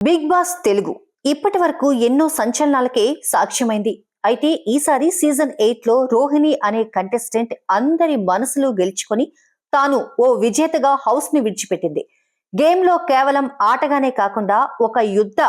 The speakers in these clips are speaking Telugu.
బిగ్ బాస్ తెలుగు ఇప్పటి వరకు ఎన్నో సంచలనాలకే సాక్ష్యమైంది. అయితే ఈసారి సీజన్ ఎయిట్లో రోహిణి అనే కంటెస్టెంట్ అందరి మనసులు గెలుచుకొని తాను ఓ విజేతగా హౌస్ని విడిచిపెట్టింది. గేమ్లో కేవలం ఆటగానే కాకుండా ఒక యుద్ధ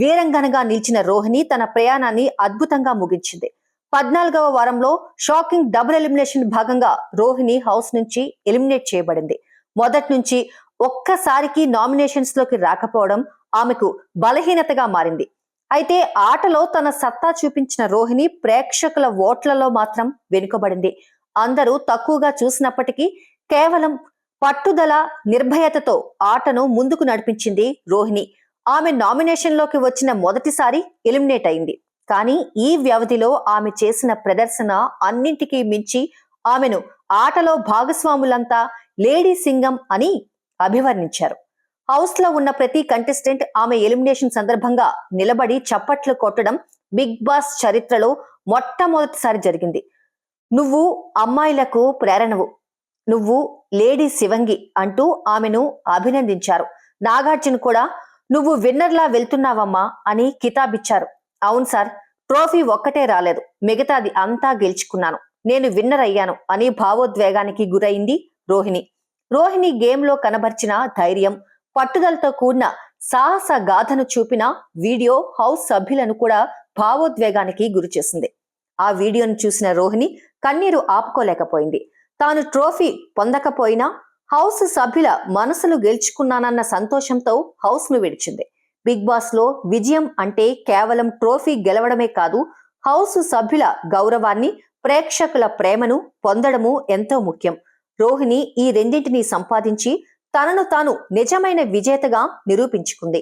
వీరంగనగా నిలిచిన రోహిణి తన ప్రయాణాన్ని అద్భుతంగా ముగించింది. పద్నాలుగవ వారంలో షాకింగ్ డబుల్ ఎలిమినేషన్ భాగంగా రోహిణి హౌస్ నుంచి ఎలిమినేట్ చేయబడింది. మొదటి నుంచి ఒక్కసారికి నామినేషన్స్లోకి రాకపోవడం ఆమెకు బలహీనతగా మారింది. అయితే ఆటలో తన సత్తా చూపించిన రోహిణి ప్రేక్షకుల ఓట్లలో మాత్రం వెనుకబడింది. అందరూ తక్కువగా చూసినప్పటికీ కేవలం పట్టుదల నిర్భయతతో ఆటను ముందుకు నడిపించింది రోహిణి. ఆమె నామినేషన్లోకి వచ్చిన మొదటిసారి ఎలిమినేట్ అయింది. కానీ ఈ వ్యవధిలో ఆమె చేసిన ప్రదర్శన అన్నింటికీ మించి ఆమెను ఆటలో భాగస్వాములంతా లేడీ సింగం అని అభివర్ణించారు. హౌస్లో ఉన్న ప్రతి కంటెస్టెంట్ ఆమె ఎలిమినేషన్ సందర్భంగా నిలబడి చప్పట్లు కొట్టడం బిగ్ బాస్ చరిత్రలో మొట్టమొదటిసారి జరిగింది. నువ్వు అమ్మాయిలకు ప్రేరణవు. నువ్వు లేడీ శివంగి అంటూ ఆమెను అభినందించారు. నాగార్జున కూడా నువ్వు విన్నర్లా వెళ్తున్నావమ్మా అని కితాబిచ్చారు. అవును సార్ ట్రోఫీ ఒక్కటే రాలేదు. మిగతాది అంతా గెలుచుకున్నాను. నేను విన్నర్ అయ్యాను అని భావోద్వేగానికి గురైంది రోహిణి. రోహిణి గేమ్లో కనబర్చిన ధైర్యం పట్టుదలతో కూడిన సాహస గాథను చూపిన వీడియో హౌస్ సభ్యులను కూడా భావోద్వేగానికి గురిచేసింది ఆ వీడియోను చూసిన రోహిణి కన్నీరు ఆపుకోలేకపోయింది. తాను ట్రోఫీ పొందకపోయినా హౌస్ సభ్యుల మనసులు గెలుచుకున్నానన్న సంతోషంతో హౌస్ను విడిచింది. బిగ్ బాస్లో విజయం అంటే కేవలం ట్రోఫీ గెలవడమే కాదు హౌస్ సభ్యుల గౌరవాన్ని ప్రేక్షకుల ప్రేమను పొందడము ఎంతో ముఖ్యం. రోహిణి ఈ రెండింటినీ సంపాదించి తనను తాను నిజమైన విజేతగా నిరూపించుకుంది.